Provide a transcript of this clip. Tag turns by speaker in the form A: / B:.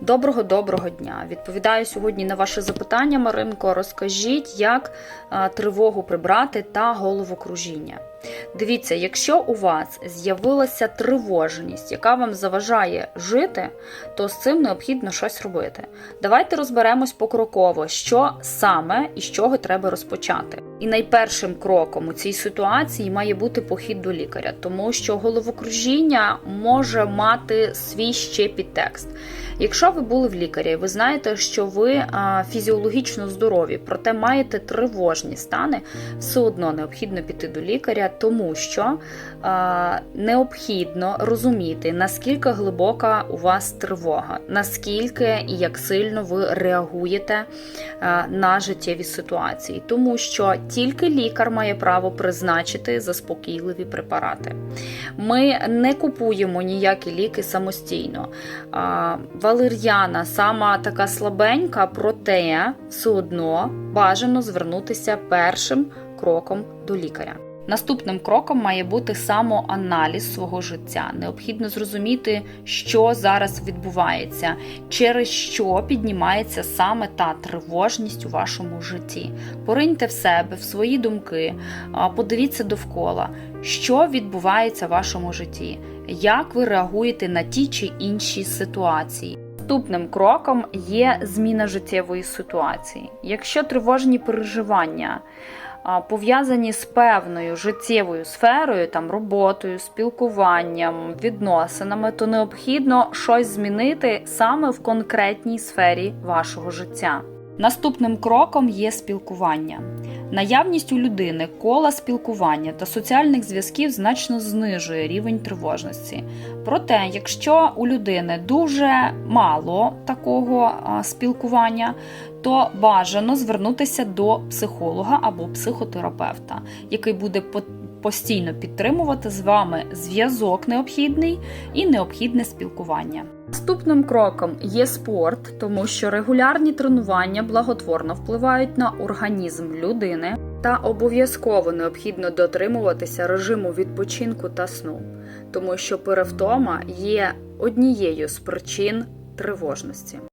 A: Доброго доброго дня. Відповідаю сьогодні на ваше запитання, Маринко. Розкажіть, як тривогу прибрати та головокружіння. Дивіться, якщо у вас з'явилася тривожність, яка вам заважає жити, то з цим необхідно щось робити. Давайте розберемось покроково, що саме і з чого треба розпочати. І найпершим кроком у цій ситуації має бути похід до лікаря, тому що головокружіння може мати свій ще підтекст. Якщо ви були в лікарі, ви знаєте, що ви фізіологічно здорові, проте маєте тривожні стани, все одно необхідно піти до лікаря, тому що необхідно розуміти, наскільки глибока у вас тривога, наскільки і як сильно ви реагуєте на життєві ситуації, тому що тільки лікар має право призначити заспокійливі препарати. Ми не купуємо ніякі ліки самостійно. Валер'яна сама така слабенька, проте все одно бажано звернутися першим кроком до лікаря. Наступним кроком має бути самоаналіз свого життя. Необхідно зрозуміти, що зараз відбувається, через що піднімається саме та тривожність у вашому житті. Пориньте в себе, в свої думки, подивіться довкола, що відбувається в вашому житті, як ви реагуєте на ті чи інші ситуації. Наступним кроком є зміна життєвої ситуації. Якщо тривожні переживання пов'язані з певною життєвою сферою, там роботою, спілкуванням, відносинами, то необхідно щось змінити саме в конкретній сфері вашого життя. Наступним кроком є спілкування. Наявність у людини кола спілкування та соціальних зв'язків значно знижує рівень тривожності. Проте, якщо у людини дуже мало такого спілкування, то бажано звернутися до психолога або психотерапевта, який буде постійно підтримувати з вами зв'язок необхідний і необхідне спілкування. Наступним кроком є спорт, тому що регулярні тренування благотворно впливають на організм людини, та обов'язково необхідно дотримуватися режиму відпочинку та сну, тому що перевтома є однією з причин тривожності.